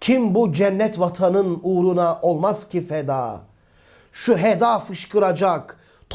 Kim bu cennet vatanın uğruna olmaz ki feda? Şu heda fışkıracak